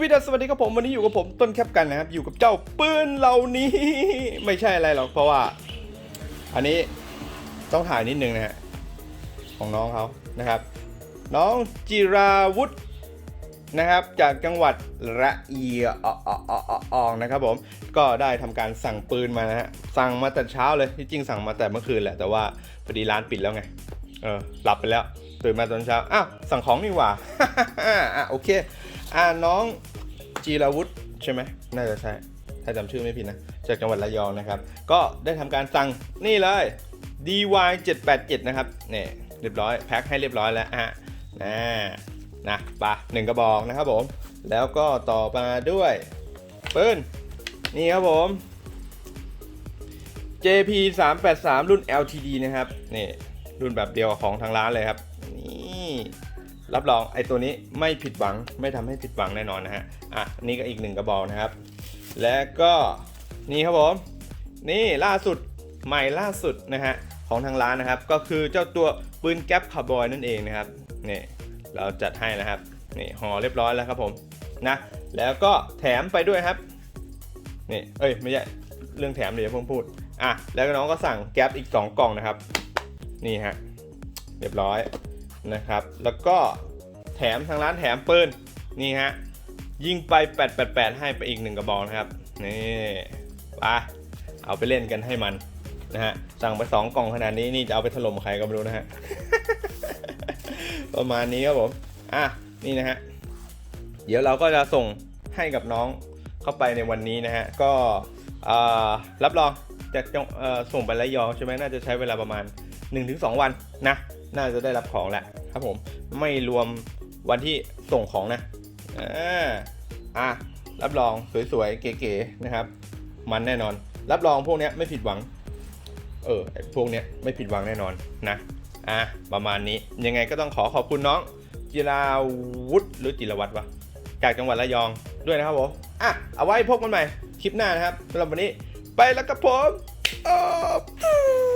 สวีดัสวัสดีครับผมวันนี้อยู่กับผมต้นแคปกันนะครับอยู่กับเจ้าปืนเหล่านี้ ไม่ใช่อะไรหรอกเพราะว่า อันนี้ต้องถ่ายนิดนึงนะฮะของน้องเขานะครับ น้องจิราวุธนะครับ จากจังหวัดระเอียองนะครับผมก็ได้ทำการสั่งปืนมานะฮะสั่งมาแต่เช้าเลยที่จริงสั่งมาแต่เมื่อคืนแหละแต่ว่าพอดีร้านปิดแล้วไงเออหลับไปแล้วตื่นมาตอนเช้าอ้าวสั่งของนี่หว่าอะโอเคอ่าน้อง จีราวุธใช่ไหมน่าจะใช่ถ้าจำชื่อไม่ผิดนะ จากจังหวัดระยองนะครับ ก็ได้ทำการสั่งนี่เลย DY 787 นะครับเนี่ยเรียบร้อยแพ็คให้เรียบร้อยแล้วฮะนะนะปะหนึ่งกระบอกนะครับผม แล้วก็ต่อมาด้วยปืนนี่ครับผม JP 383รุ่น LTD นะครับนี่รุ่นแบบเดียวของทางร้านเลยครับ นี่ รับรองไอตัวนี้ไม่ผิดหวังไม่ทำให้ผิดหวังแน่นอนนะฮะอะนี่ก็อีกหนึ่งกระบอกนะครับ และก็นี่ครับผมนี่ล่าสุดใหม่ล่าสุดนะฮะของทางร้านนะครับ ก็คือเจ้าตัวปืนแก๊ปคาร์บอยนั่นเองนะครับนี่เราจัดให้นะครับนี่ห่อเรียบร้อยแล้วครับผมนะแล้วก็แถมไปด้วยครับนี่เอ้ยไม่ใช่เรื่องแถมเดี๋ยวเพิ่งพูดอะแล้วน้องก็สั่งแก๊ปอีก 2 กล่องนะครับ นี่ฮะเรียบร้อยนะครับ แล้วก็ แถมทางร้านแถมปืนนี่ฮะยิงไป 888 ให้ไปอีกหนึ่งกระบอกนะครับนี่ไปเอาไปเล่นกันให้มันนะฮะสั่งไป 2 กล่องขนาดนี้นี่จะเอาไปถล่มใครก็ไม่รู้นะฮะประมาณนี้ครับผมอะนี่นะฮะเดี๋ยวเราก็จะส่งให้กับน้องเข้าไปในวันนี้นะฮะก็อ่ารับรองจากจังเอ่อส่งไประยองใช่ไหมน่าจะใช้เวลาประมาณ 1-2 วันนะ น่าจะได้รับของแหละครับผมไม่รวม วันที่ส่งของนะอ่าอะรับรองสวยๆ เก๋ๆนะครับ มันแน่นอน รับรองพวกเนี้ยไม่ผิดหวัง เออพวกเนี้ยไม่ผิดหวังแน่นอนนะอะประมาณนี้ยังไงก็ต้องขอขอบคุณน้องจิราวุฒิหรือจิรวัตรวะจากจังหวัดระยองด้วยนะครับผมอะเอาไว้พบกันใหม่คลิปหน้านะครับสำหรับวันนี้ไปแล้วครับผมอ้าว